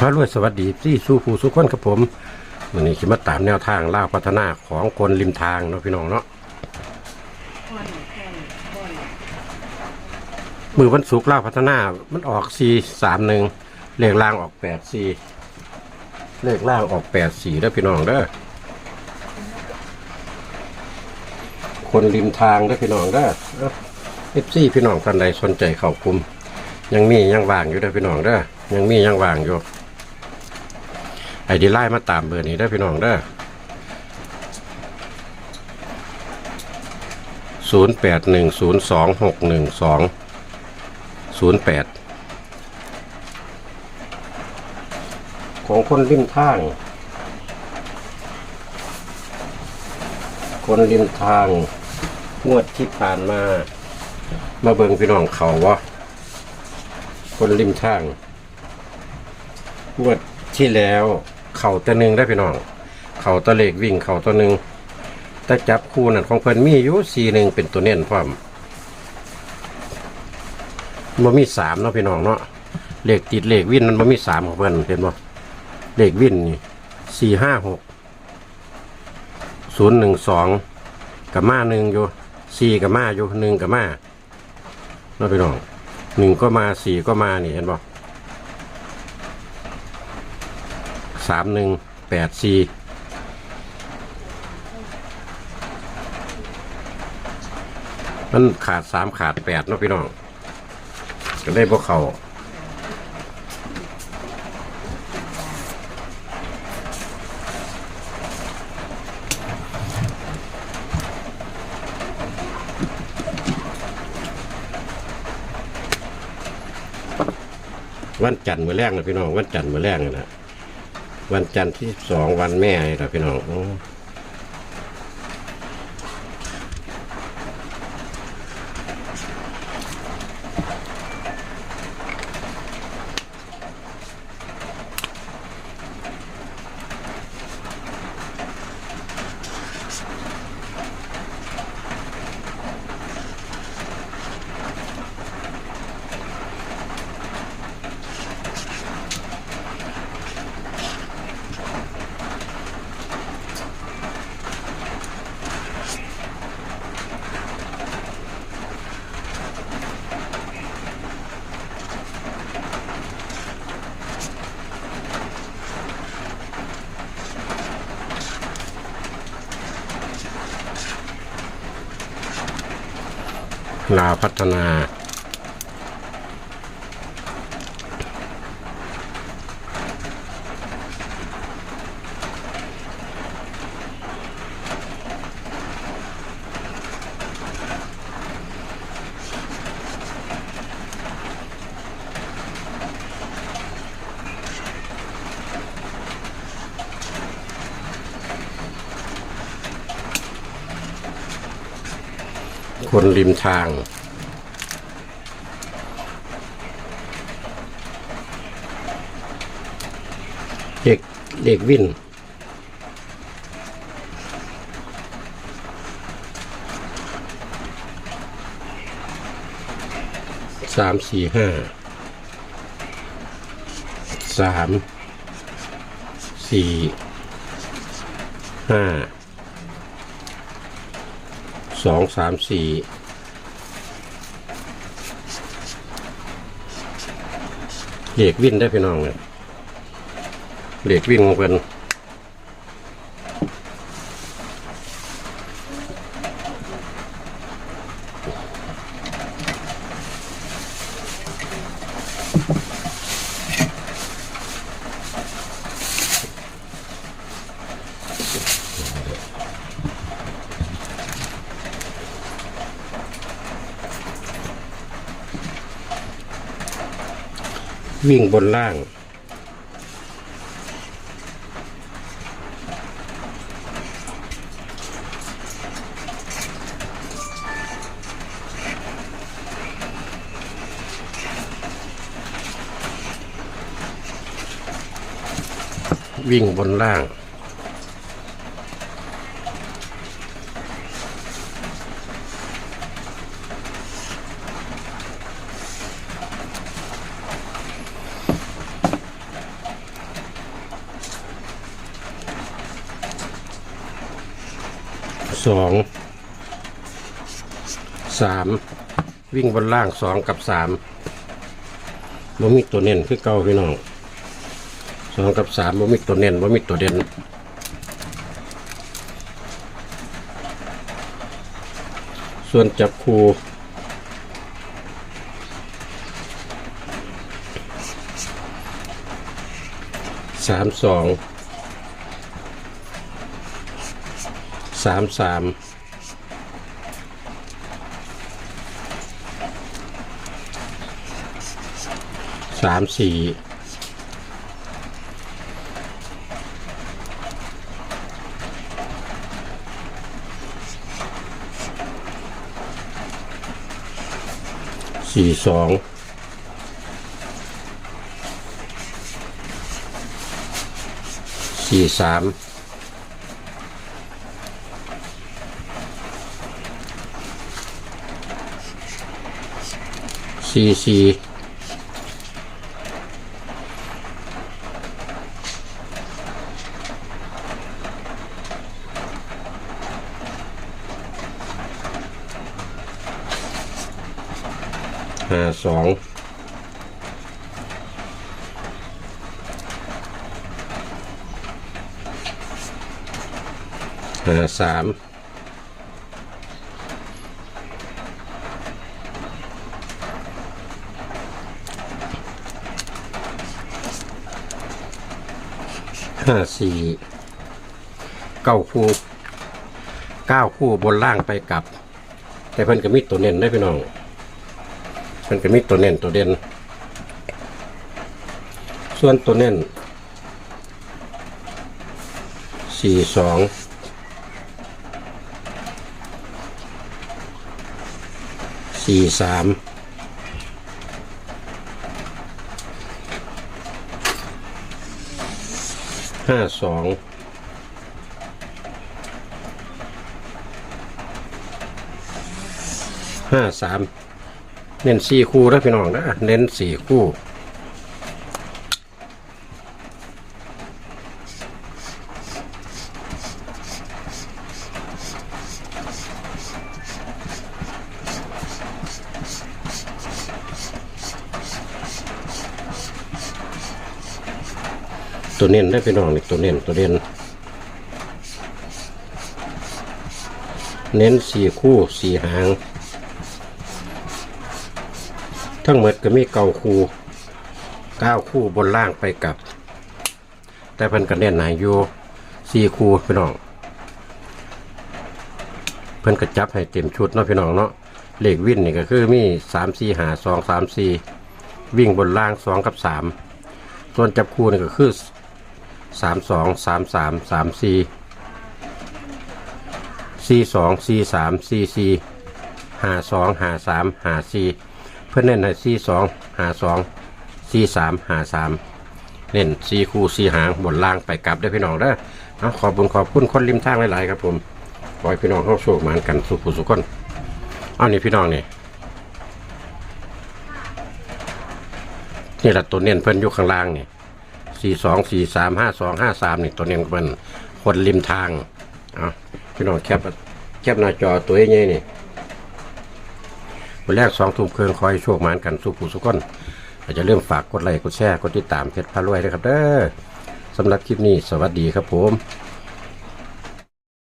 พระรวยสวัสดีที่สู้ผู้สุขคนครับผมวันนี้คิมาตามแนวทางล่าพัฒนาของคนริมทางเนาะพี่น้องเนาะมือวันศุกร์ล่าพัฒนามันออกสี่สามหนึ่งเลขล่างออกแปดสี่เลขล่างออกแปดสี่เด้อพี่น้องเด้อคนริมทางเด้พี่น้องเด้อเอฟซีพี่น้องท่านใดสนใจเข้ากลุ่มยังมียังว่างอยู่เด้อพี่น้องเด้อยังมียังว่างอยู่ ไอดีไล่มาตามเบอร์นี้ได้พี่น้องเด้อศูนย์แปดหนึ่งศูนย์สองหกหนึ่งสองศูนย์แปดของคนริมทาง คนริมทางงวดที่ผ่านมา มาเบิงพี่น้องเขาวะคนริมทางงวดที่แล้ว เข่าตัวหนึ่งได้พี่น้อง เข่าตัวเล็กวิ่งเข่าตัวหนึ่งแต่จับคู่นั่นของเพิ่นมีอยู่สี่หนึ่งเป็นตัวเน้นพร้อมมันมีสามเนาะพี่น้องเนาะเลขติดเลขวิ่นมันมันมีสามของเพิ่นเห็นบ่เลขวิ่นนี่สี่ห้าหกศูนย์หนึ่งสองกับมาหนึ่งอยู่สี่กับมาอยู่หนึ่งกับมาเนาะพี่น้องหนึ่งก็มาสี่ก็มานี่เห็นบ่ สามหนึ่งแปดสี่มันขาดสามขาดแปดเนาะพี่น้อง ก็ได้พวกเขาวันจันทร์มือแรกนะพี่น้องวันจันทร์มือแรกนะ วันจันทร์ที่สองวันแม่นี่แหละพี่น้อง โอ้ลาวพัฒนา คนริมทาง เด็กเด็กวิ่นสามสี่ห้าสามสี่ห้า สองสามสี่เหล็กวิ่นได้พี่น้องเนี่ยเหล็กวินของเพิ่น วิ่งบนล่าง วิ่งบนล่าง สองสามวิ่งบนล่างสองกับสามบ่มีตัวเน้นคือเก่าพี่น้องสองกับสามบ่มีตัวเน้นบ่มีตัวเด่นส่วนจับคู่สามสอง สามสามสามสี่สี่สองสี่สาม สี่สี่ห้าสองห้าสาม ห้าสี่เก้าคู่เก้าคู่บนล่างไปกลับ แต่เพิ่นก็มีตัวเน้นได้พี่น้องมันก็มีตัวเน้นตัวเด่นส่วนตัวเน้นสี่สองสี่สาม ห้าสองห้าสามเน้นสี่คู่นะพี่น้องนะเน้นสี่คู่ ตัวเน้นได้พี่น้องนี่ตัวเน้นตัวเด่นเน้นสี่คู่สี่หาง ทั้งหมดก็มีเก้าคู่เก้าคู่บนล่างไปกับ แต่เพิ่นก็เน้นใหายอยู่สี่คู่พี่น้อง เพิ่นก็จับให้เต็มชุดเนาะพี่น้องเนาะเลขวิ่นนี่ก็คือมีสามสี่หาสองสามสี่วิ่งบนล่างสองกับสามส่วนจับคู่นี่ก็คือ สามสองสามสามสามสี่สี่สองสี่สามสี่สี่ห้าสองห้าสามห้าสี่เพื่อนเน้นให้สี่สองห้าสองสี่สามห้าสามเน้นสี่คู่สี่หางบนล่างไปกลับได้พี่น้องเด้อเอาขอบบุญขอบคุณคนริมทางหลายๆครับผมขอให้พี่น้องเข้าโชคมานกันสุขสุขคนเอานี่พี่น้องนี่นี่แหละตัวเน้นเพิ่นอยู่ข้างล่างนี่ สี่สองสี่สามห้าสองห้าสามนี่ตัวเน้นเป็นคนริมทางเอาพี่น้องแคปแคปหน้าจอตัวใหญ่นี่วันแรกสองทุ่มเครื่องคอยโชคหมานกันสุขผู้สุขคนอาจจะเริ่มฝากกดไลค์กดแชร์กดติดตามเพจพารวยนะครับเด้อสำหรับคลิปนี้สวัสดีครับผม